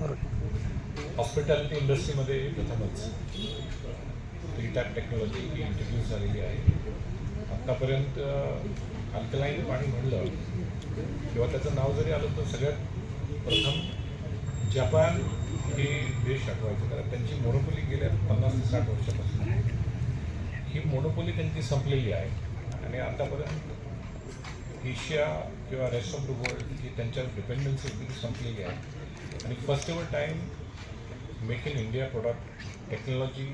Hospitality इंडस्ट्रीमध्ये प्रथमच three tap technology ही इंट्रोड्यूस झालेली आहे. आत्तापर्यंत अल्कलाईन पाणी म्हणलं किंवा त्याचं नाव जरी आलं तर सगळ्यात प्रथम जपान हे देश आठवायचं कारण त्यांची मोनोपोली गेल्या पन्नास ते साठ वर्षापासून ही मोनोपोली त्यांची संपलेली आहे. आणि आतापर्यंत एशिया किंवा रेस्ट ऑफ द वर्ल्ड ही त्यांच्यावर डिपेंडन्सी होती संपलेली आहे. आणि first ever time make in India product technology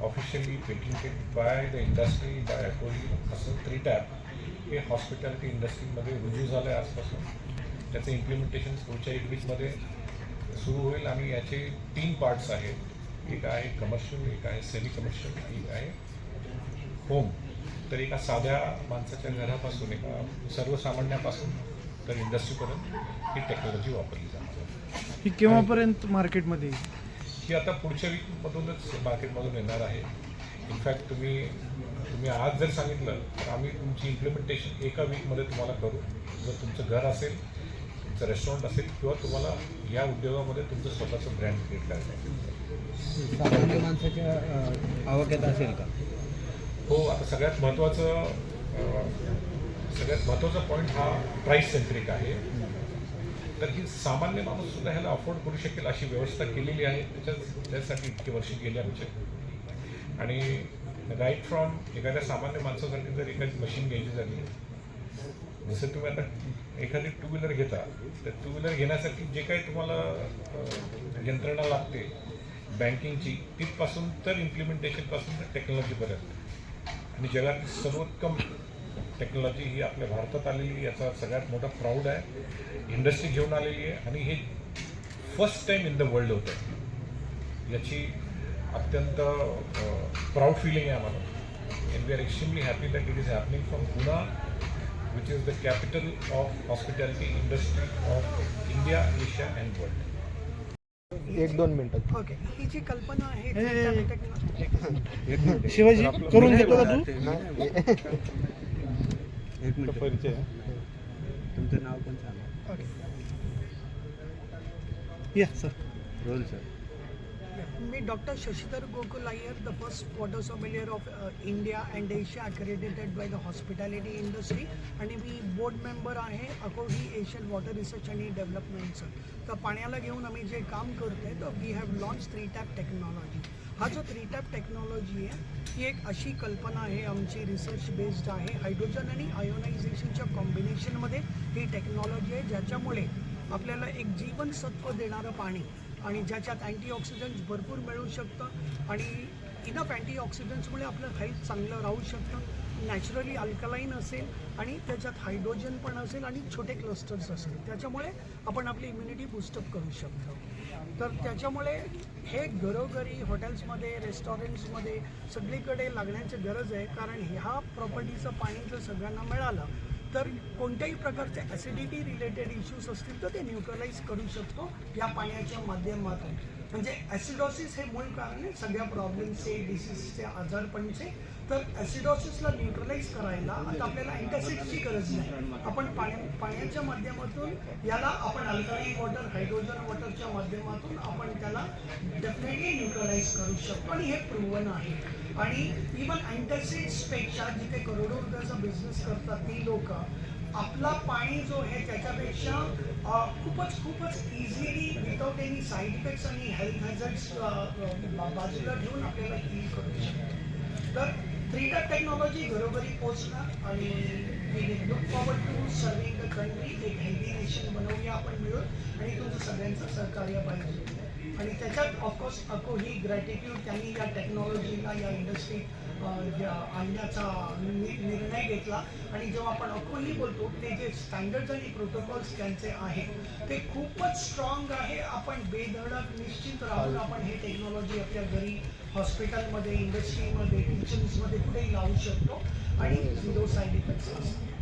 officially patented by the industry by Akoli असं थ्री टॅप हे हॉस्पिटॅलिटी इंडस्ट्रीमध्ये रुजू झालं आहे आजपासून. त्याचं इम्प्लिमेंटेशन पुढच्या एक वीकमध्ये सुरू होईल आणि याचे तीन पार्ट्स आहेत. एक आहे कमर्शियल एक आहे सेमी कमर्शियल एक आहे होम तर एका साध्या माणसाच्या घरापासून एका सर्वसामान्यापासून तर इंडस्ट्रीपर्यंत ही टेक्नॉलॉजी वापरली जाणार ही केव्हापर्यंत मार्केटमध्ये? ही आता पुढच्या वीकमधूनच मार्केटमधून येणार आहे. इनफॅक्ट तुम्ही तुम्ही आज जर सांगितलं तर आम्ही तुमची इम्प्लिमेंटेशन एका वीकमध्ये तुम्हाला करू. जर तुमचं घर असेल तुमचं रेस्टॉरंट असेल किंवा तुम्हाला या उद्योगामध्ये तुमचं स्वतःचं ब्रँड क्रिएट करायचं आहे. सामान्य माणसाच्या आवाक्यात असेल का? हो आता सगळ्यात महत्त्वाचं सगळ्यात महत्त्वाचा पॉईंट हा प्राईस सेंट्रिक आहे. तर ही सामान्य माणूससुद्धा ह्याला अफोर्ड करू शकेल अशी व्यवस्था केलेली आहे. त्याच्या त्यासाठी इतकी वर्ष गेली आमचे. आणि राईट फ्रॉम एखाद्या सामान्य माणसासाठी जर एखादी मशीन घ्यायची झाली जसं तुम्ही आता एखादी टू व्हीलर घेता तर टू व्हीलर घेण्यासाठी जे काही तुम्हाला यंत्रणा लागते बँकिंगची तिथपासून तर इम्प्लिमेंटेशनपासून तर टेक्नॉलॉजीपर्यंत आणि जगात सर्वोत्तम टेक्नॉलॉजी ही आपल्या भारतात आलेली याचा सगळ्यात मोठा प्राऊड आहे. इंडस्ट्री घेऊन आलेली आहे. आणि हे first time in the world होतं. याची अत्यंत प्राऊड फिलिंग आहे आम्हाला. And we are extremely happy that it is happening from Pune which is the capital of hospitality industry of India Asia and world एक दोन मिनिटं. ओके. ही जी कल्पना आहे शिवाजी करून घेतो का तू? एक मिनिट. परिचय. तुमचं नाव पण सांगा. ओके. या sir. Roll sir. Me doctor Shashidhar Gokul Iyer the first water sommelier of India and Asia accredited by the hospitality industry आणि मी बोर्ड मेंबर आहे अकोही एशियन वॉटर रिसर्च आणि डेव्हलपमेंटचं तर पाण्याला घेऊन आम्ही जे काम करतोय तर we have launch three tap technology हा जो थ्री टॅप टेक्नॉलॉजी आहे ही एक अशी कल्पना आहे आमची रिसर्च बेस्ड आहे. हायड्रोजन आणि आयोनायझेशनच्या कॉम्बिनेशनमध्ये ही टेक्नॉलॉजी आहे ज्याच्यामुळे आपल्याला एक जीवनसत्व देणारं पाणी आणि ज्याच्यात अँटीऑक्सिडंट्स भरपूर मिळू शकतं आणि इनफ अँटीऑक्सिडंट्समुळे आपलं हेल्थ चांगलं राहू शकतं. नॅचरली अल्कलाईन असेल आणि त्याच्यात हायड्रोजन पण असेल आणि छोटे क्लस्टर्स असेल. त्याच्यामुळे आपण आपली इम्युनिटी बुस्टअप करू शकतो. तर त्याच्यामुळे हे घरोघरी हॉटेल्समध्ये रेस्टॉरंट्समध्ये सगळीकडे लागण्याची गरज आहे. कारण ह्या प्रॉपर्टीचं पाणी जर सगळ्यांना मिळालं तर कोणत्याही प्रकारचे ॲसिडिटी रिलेटेड इश्यूज असतील तर ते न्यूट्रलाइज करू शकतो या पाण्याच्या माध्यमातून. म्हणजे ॲसिडॉसिस हे मूळ कारण आहे सगळ्या प्रॉब्लेम्सचे डिसीजचे आजारपणचे तर ॲसिडॉसिसला न्यूट्रलाइज करायला आता आपल्याला अँटासिडची गरज नाही. आपण पाण्या पाण्याच्या माध्यमातून याला आपण अल्कलाईन वॉटर हायड्रोजन वॉटरच्या माध्यमातून आपण त्याला डेफिनेटली न्यूट्रलाइज करू शकतो आणि हे प्रूवन आहे. आणि इवन अँटासिड्सपेक्षा जिथे करोडो रुपयाचा बिझनेस करतात ती लोक आपला पाणी जो आहे त्याच्यापेक्षा खूपच खूपच easily without any side effects आणि हेल्थ हॅझर्ड्स बाजूला ठेवून आपल्याला हील करू शकतो. तर थ्री डॉट टेक्नॉलॉजी घरोघरी पोचणार आणि we look forward to serving the country एक हेल्दी नेशन बनवूया आपण मिळून आणि तुमचं सगळ्यांचं सहकार्य पाहिजे. आणि त्याच्यात ऑफकोर्स अको ही ग्रॅटिट्यूड त्यांनी या टेक्नॉलॉजीला या इंडस्ट्रीत आणण्याचा निर्णय घेतला. आणि जेव्हा आपण अकोही बोलतो ते जे स्टँडर्ड्स आणि प्रोटोकॉल्स त्यांचे आहेत ते खूपच स्ट्रॉंग आहे. आपण बेधडक निश्चित राहून आपण हे टेक्नॉलॉजी आपल्या घरी हॉस्पिटलमध्ये इंडस्ट्रीमध्ये किचन्समध्ये कुठेही लावू शकतो. आणि झिरो साईड इफेक्ट्स असतात.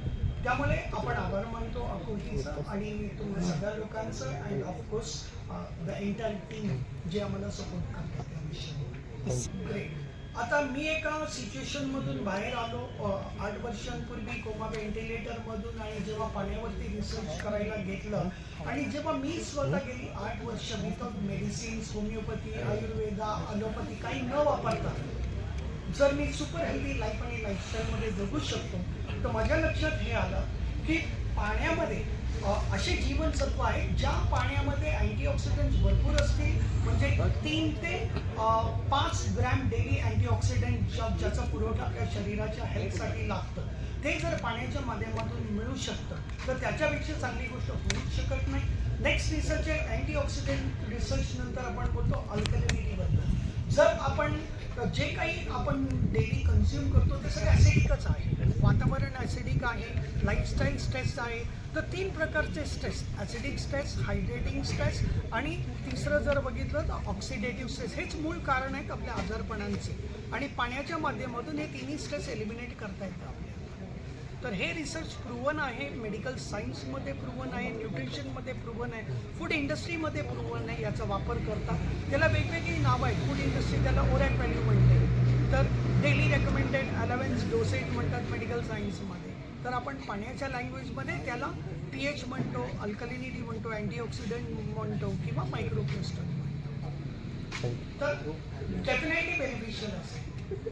त्यामुळे आपण आभार मानतो अकोटीचं आणि तुम्हा सगळ्या लोकांचं and of course the entire team जे आम्हाला सपोर्ट करतात त्या ग्रेट आता मी एका सिच्युएशनमधून बाहेर आलो. आठ वर्षांपूर्वी कोमा व्हेंटिलेटरमधून आणि जेव्हा पाण्यावरती रिसर्च करायला घेतलं आणि जेव्हा मी स्वतः गेली आठ वर्ष without medicines homeopathy Ayurveda allopathy काही न वापरता जर मी सुपर हेल्दी लाईफ आणि लाईफस्टाईलमध्ये जगू शकतो तर माझ्या लक्षात हे आलं की पाण्यामध्ये असे जीवनसत्व आहेत ज्या पाण्यामध्ये अँटीऑक्सिडंट भरपूर असतील. म्हणजे तीन ते पाच ग्रॅम डेली अँटीऑक्सिडंट ज्या ज्याचा पुरवठा आपल्या शरीराच्या हेल्थसाठी लागतं. ते जर पाण्याच्या माध्यमातून मिळू शकतं तर त्याच्यापेक्षा चांगली गोष्ट होऊच शकत नाही. नेक्स्ट रिसर्च आहे अँटीऑक्सिडंट रिसर्च नंतर आपण बोलतो अल्कलिनिटीबद्दल जे काही आपण डेली कन्झ्युम करतो ते सगळं ॲसिडिकच आहे. वातावरण ॲसिडिक आहे लाईफस्टाईल स्ट्रेस आहे. तर तीन प्रकारचे stress acidic stress hydrating stress आणि तिसरं जर बघितलं तर ऑक्सिडेटिव्ह स्ट्रेस हेच मूळ कारण आहेत आपल्या आजारपणांचे. आणि पाण्याच्या माध्यमातून हे तिन्ही स्ट्रेस एलिमिनेट करता येतात. तर हे रिसर्च प्रूवन आहे मेडिकल सायन्समध्ये प्रूवन आहे न्यूट्रिशनमध्ये प्रूवन आहे फूड इंडस्ट्रीमध्ये प्रूवन आहे याचा वापर करतात. त्याला वेगवेगळी नावं आहेत. फूड इंडस्ट्री त्याला ओरॅक व्हॅल्यू म्हणते. तर डेली रेकमेंडेड अलावेन्स डोसेज म्हणतात मेडिकल सायन्समध्ये तर आपण पाण्याच्या लँग्वेजमध्ये त्याला पी एच म्हणतो अल्कलिनिटी म्हणतो अँटीऑक्सिडंट म्हणतो किंवा मायक्रोक्रिस्टल म्हणतो. तर डेफिनेटली बेनिफिशियल असेल